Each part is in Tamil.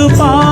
புது பாடல்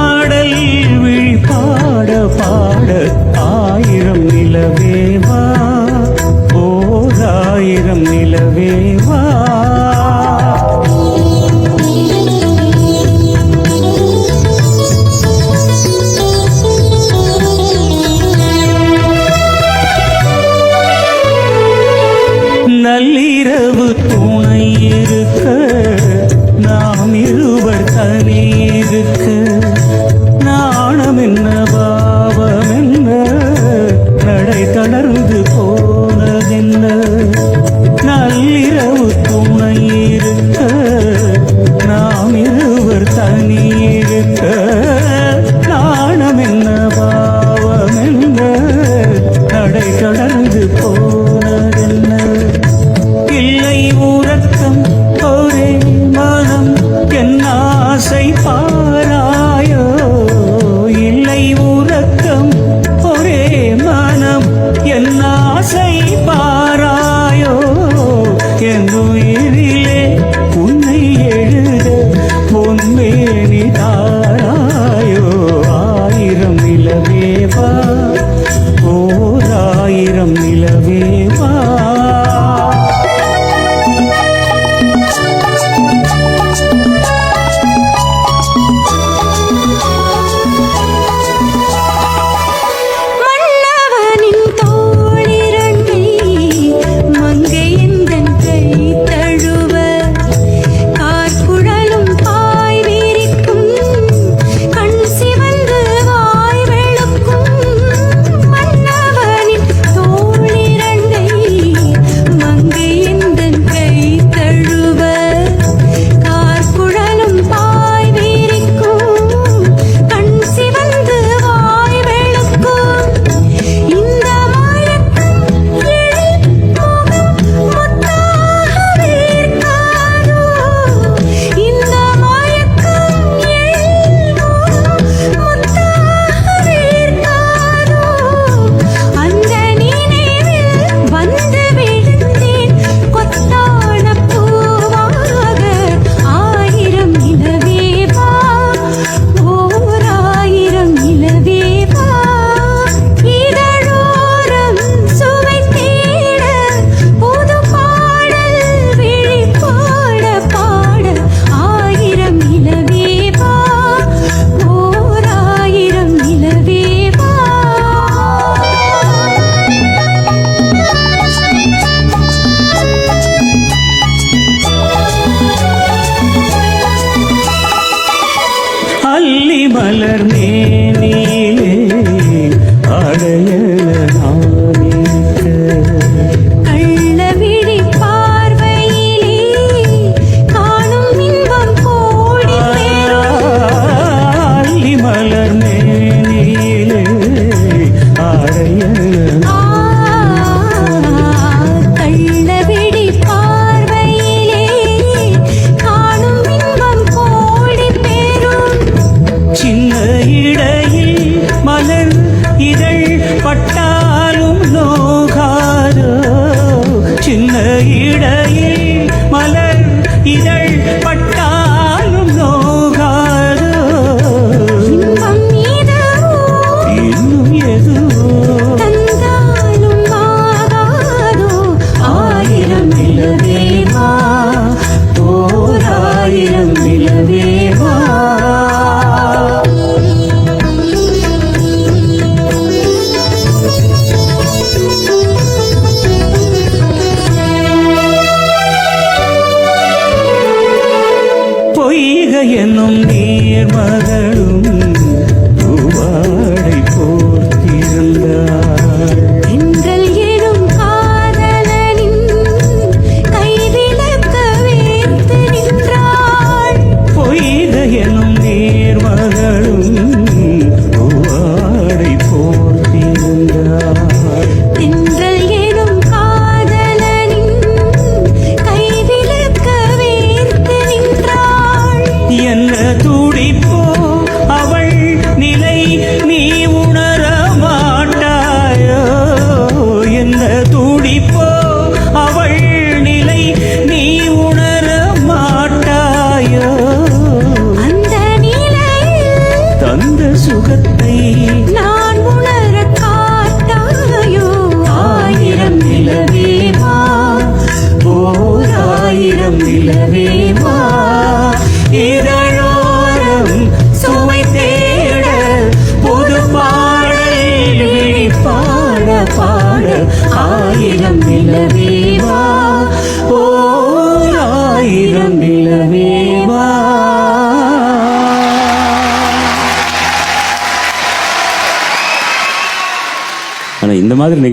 ಮಗಳು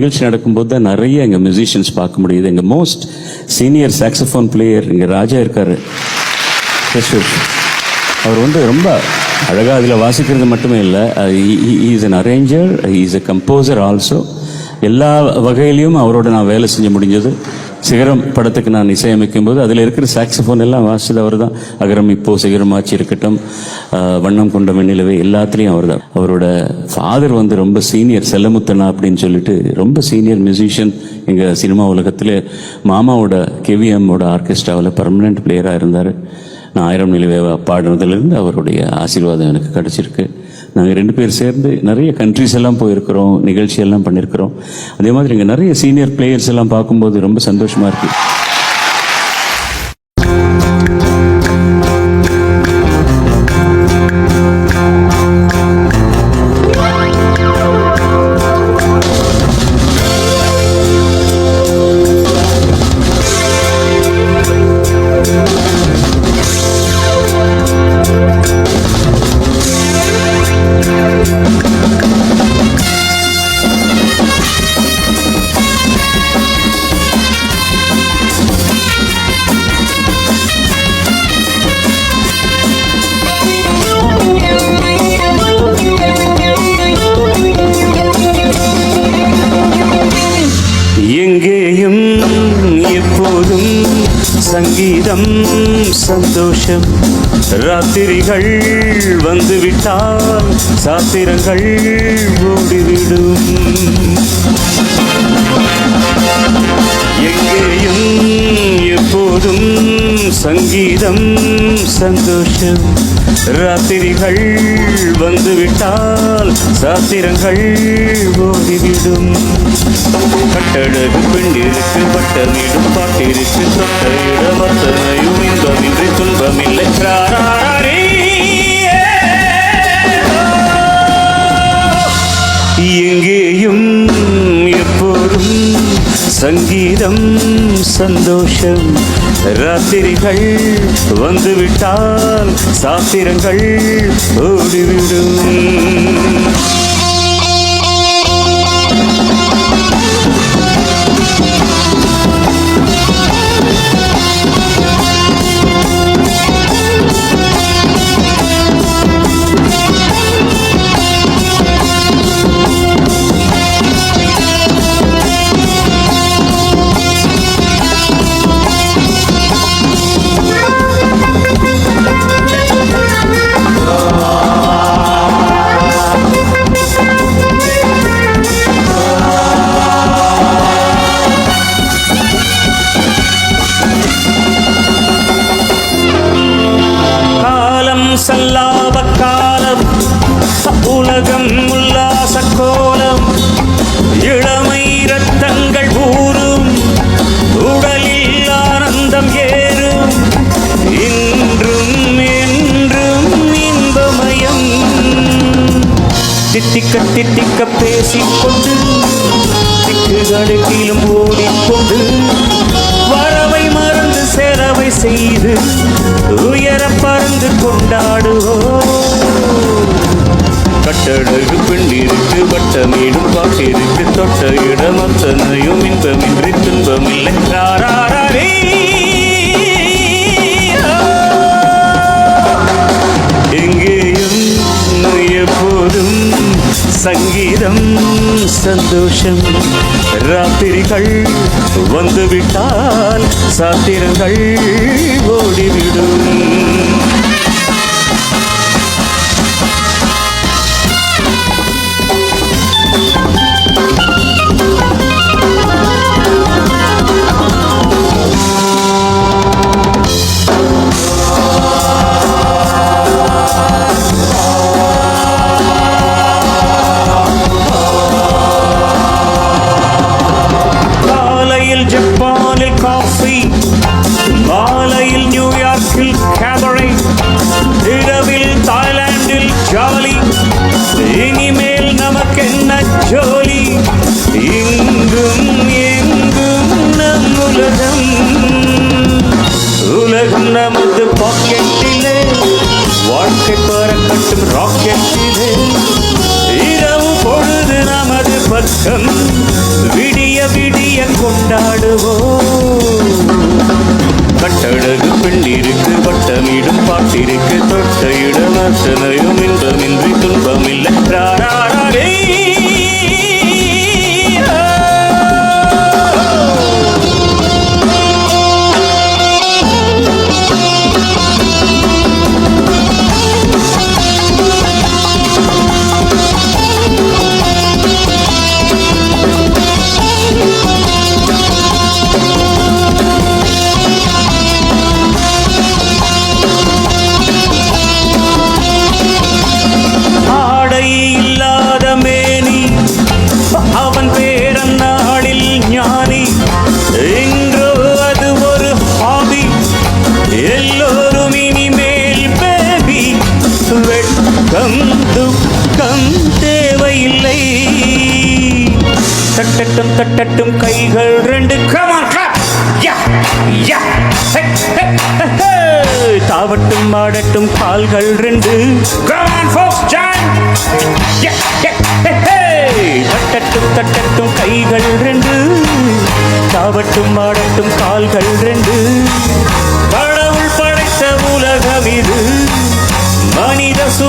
நிகழ்ச்சி நடக்கும்போது தான் நிறைய எங்கள் மியூசிஷியன்ஸ் பார்க்க முடியுது. எங்கள் மோஸ்ட் சீனியர் சாக்ஸஃபோன் பிளேயர் இங்கே ராஜா இருக்கார். அவர் வந்து ரொம்ப அழகாக அதில் வாசிக்கிறது மட்டுமே இல்லை. Is an arranger is a composer also எல்லா வகையிலையும் அவரோட நான் வேலை செஞ்சு முடிஞ்சது. சிகரம் படத்துக்கு நான் இசையமைக்கும் போது அதில் இருக்கிற சாக்ஸஃபோன் எல்லாம் வாசிச்சது அவர் தான் அகரம் இப்போ சிகரமாச்சு இருக்கட்டும் வண்ணம் கொண்ட வெண்ணிலவே எல்லாத்துலேயும் அவர் தான் அவரோட ஃபாதர் வந்து ரொம்ப சீனியர் செல்லமுத்தனா அப்படின்னு சொல்லிட்டு ரொம்ப சீனியர் மியூசிஷியன் எங்கள் சினிமா உலகத்தில். மாமாவோட கேவிஎம்மோட ஆர்கெஸ்ட்ராவில் பர்மனெண்ட் பிளேயராக இருந்தார். நான் ஆயிரம் நிலவே பாடினதுலேருந்து அவருடைய ஆசீர்வாதம் எனக்கு கிடச்சிருக்கு. நாங்கள் ரெண்டு பேர் சேர்ந்து நிறைய கண்ட்ரிஸ் எல்லாம் போயிருக்கிறோம் நிகழ்ச்சி எல்லாம் பண்ணியிருக்கிறோம். அதே மாதிரி இங்கே நிறைய சீனியர் பிளேயர்ஸ் எல்லாம் பார்க்கும்போது ரொம்ப சந்தோஷமாக இருக்குது ராத்திரிகள் வந்துவிட்டால் சாத்திரங்கள் ஓடிவிடும் எங்கேயும் எப்போதும் சங்கீதம் சந்தோஷம் ராத்திரிகள் வந்துவிட்டால் சாத்திரங்கள் ஓடிவிடும் கட்டழகு பெண்ணிற்கு பட்டமிடும் பாட்டிற்கு தொட்டை சங்கீதம் சந்தோஷம். ராத்திரிகள் வந்துவிட்டால் சாத்திரங்கள் ஓடிவிடும். சந்தோஷம். ராத்திரிகள் வந்துவிட்டால் சாத்திரங்கள் ஓடிவிடும்.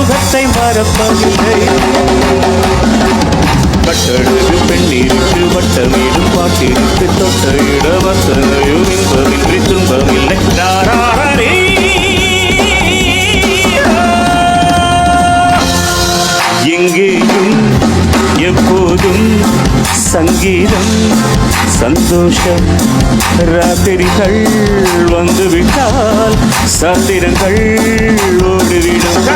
முகத்தை சுகத்தை மறப்பதில்லை கட்டழகு பெண்ணிருக்கு வட்டமேடும் பாட்டிற்கு தொட்ட இடவசனையும் இன்பமின்றி துன்பமில்லை தாராரே. சங்கீதம். சந்தோஷம் ராத்திரிகள் வந்துவிட்டால் சாத்திரங்கள் ஓடிவிடும்.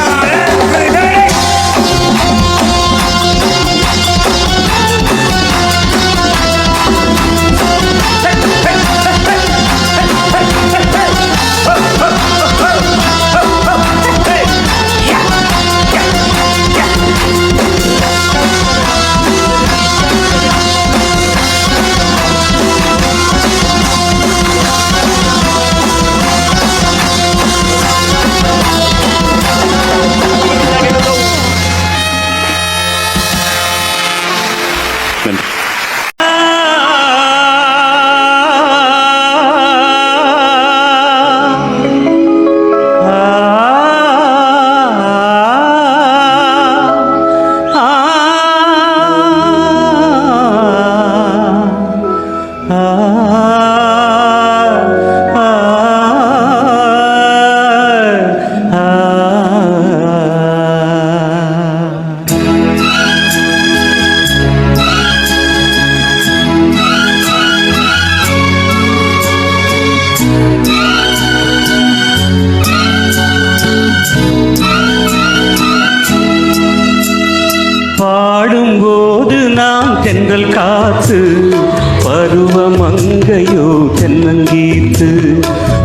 மங்கையோ தென்னங்கீத்து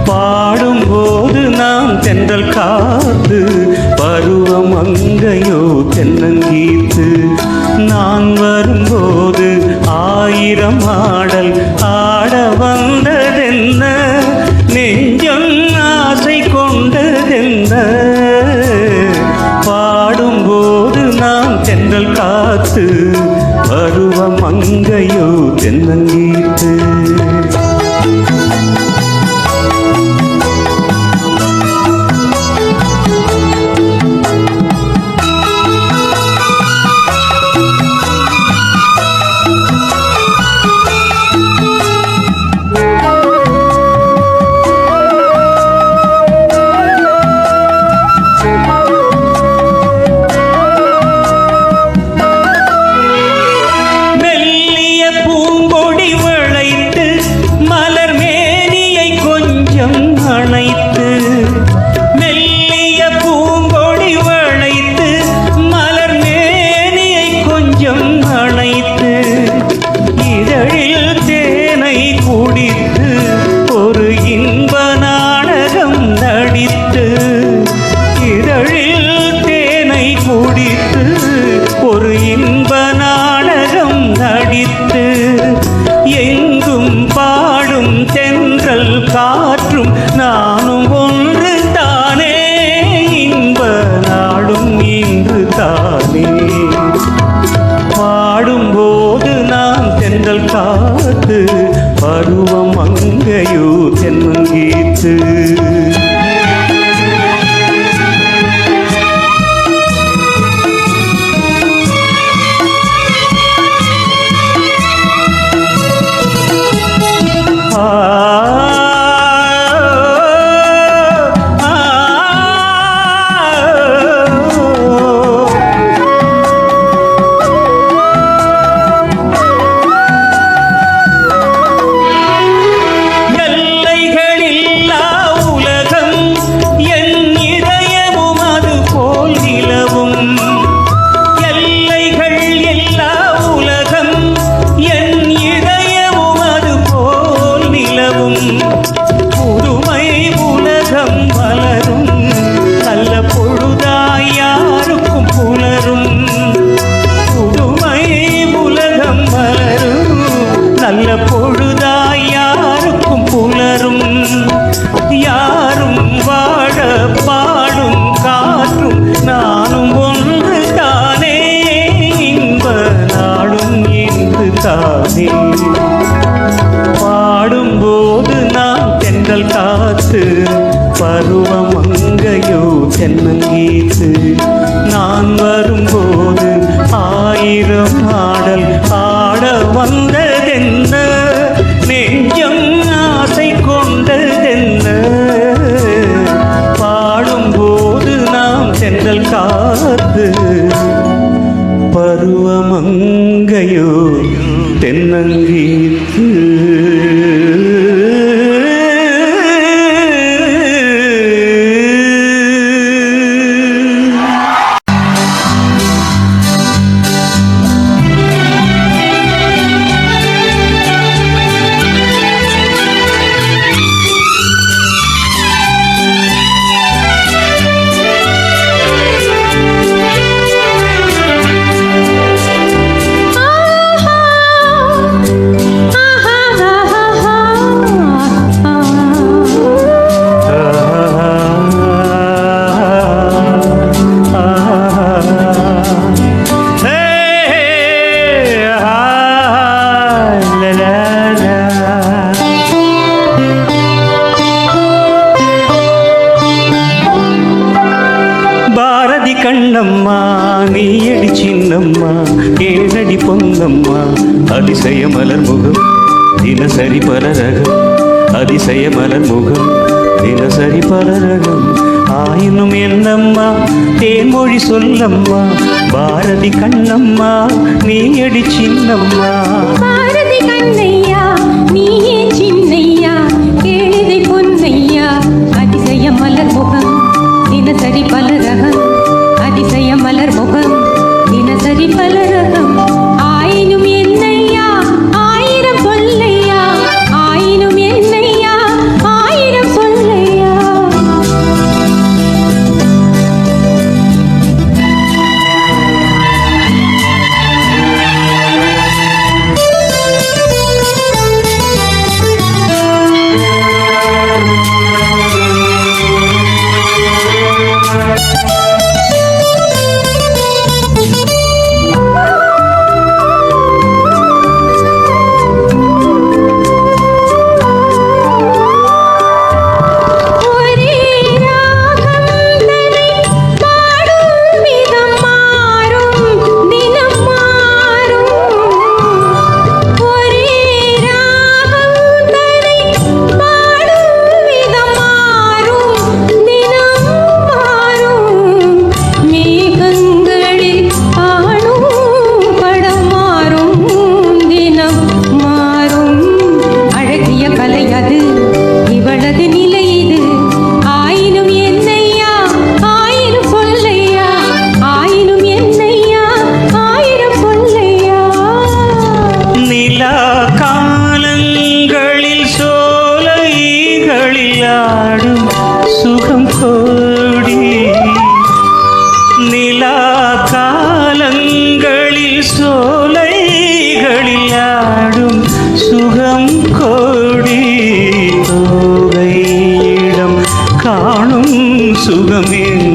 பாடும்போது நாம் தென்றல் காத்து பருவமங்கையோ தென்னங்கீத்து. நான் வரும்போது ஆயிரம் ஆடல் ஆட வந்ததென்ன? நெஞ்சம் ஆசை கொண்டதென்ன? பாடும்போது நாம் தென்றல் காத்து பருவம் அங்கையோ தென்னங்கீத்து சொல்லம்மா. பாரதி கண்ணம்மா நீ அடி சின்னம்மா.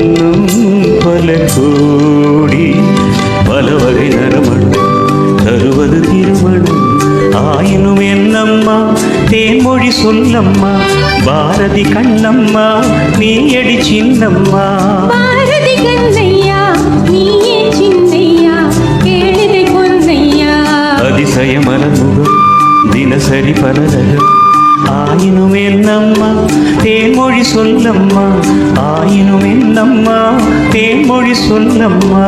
இன்னும் பல கூடி பல வகை நறுமணம் தருவது திருமணம். ஆயினும் என்னம்மா தேன்மொழி சொல்லம்மா பாரதி கண்ணம்மா நீ அடி சின்னம்மா அதிசய மலமுகம் தினசரி பலதகம் ஆயினும் என்னம்மா? தேன்மொழி சொல்லம்மா. ஆயினும் என்னம்மா? தேன்மொழி சொல்லம்மா.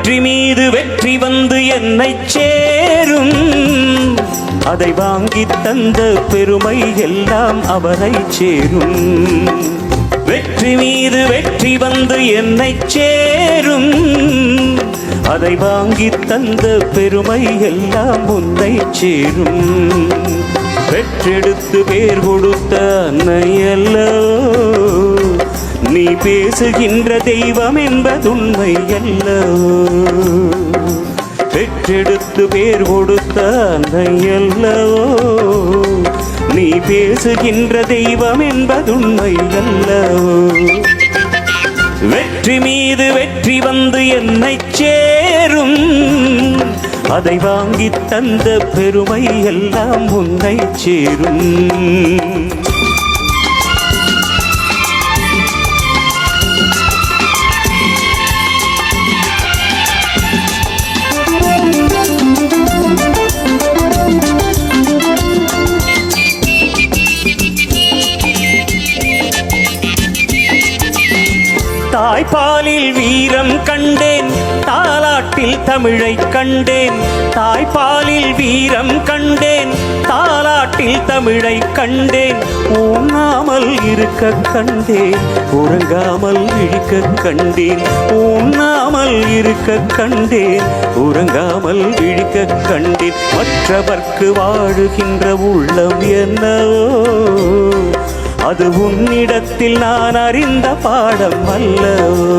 வெற்றி மீது வெற்றி வந்து என்னை சேரும். அதை வாங்கி தந்த பெருமை எல்லாம் அவரை சேரும். வெற்றி மீது வெற்றி வந்து என்னை சேரும். அதை வாங்கி தந்த பெருமை எல்லாம் உன்னை சேரும். பெற்றெடுத்து பேர் கொடுத்த அன்னை அல்லவோ நீ பேசுகின்ற தெய்வம் என்பதுண்மை அல்லவோ பெற்றெடுத்து பேர் கொடுத்த அன்னை அல்லவோ நீ பேசுகின்ற தெய்வம் என்பதுண்மை அல்லவோ வெற்றி மீது வெற்றி வந்து என்னை சேரும். அதை வாங்கி தந்த பெருமை எல்லாம் உன்னை சேரும். தமிழை கண்டேன். தாய்ப்பாலில் வீரம் கண்டேன். தாலாட்டில் தமிழை கண்டேன். உண்ணாமல் இருக்க கண்டேன். உறங்காமல் இழிக்க கண்டேன். உண்ணாமல் இருக்க கண்டேன். உறங்காமல் இழிக்க கண்டேன். மற்றவர்க்கு வாழுகின்ற உள்ளம் என்னவோ அது உன்னிடத்தில் நான் அறிந்த பாடம் அல்லவோ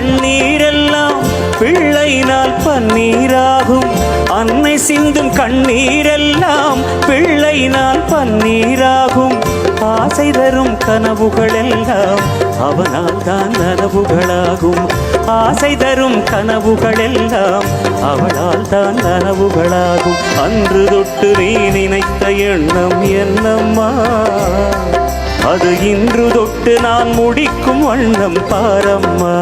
சிந்தும் கண்ணீரெல்லாம் பிள்ளையினால் பன்னீராகும். அன்னை சிந்தும் கண்ணீரெல்லாம் பிள்ளையினால் பன்னீராகும். ஆசை தரும் கனவுகளெல்லாம் அவனால் தான் நனவுகளாகும். ஆசை தரும் கனவுகளெல்லாம் அவளால் தான் நனவுகளாகும். அன்று தொட்டு நீ நினைத்த எண்ணம் என்னம்மா? அது இன்று தொட்டு நான் முடிக்கும் வண்ணம் பாரம்மா.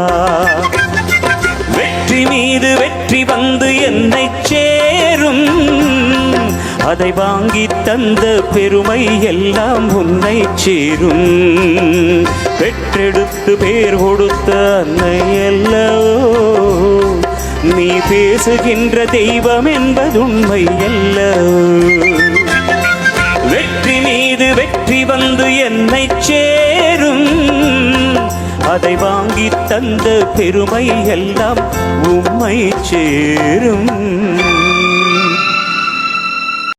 வெற்றி மீது வெற்றி வந்து என்னை சேரும். அதை வாங்கி தந்த பெருமை எல்லாம் உன்னை சேரும். பெற்றெடுத்து பேர் கொடுத்த அன்னை அல்லவோ நீ பேசுகின்ற தெய்வம் என்பதுண்மை அல்லவோ. வெற்றி மீது வெற்றி வந்து என்னை சேரும். அதை வாங்கி தந்த பெருமை எல்லாம் உம்மை சேரும்.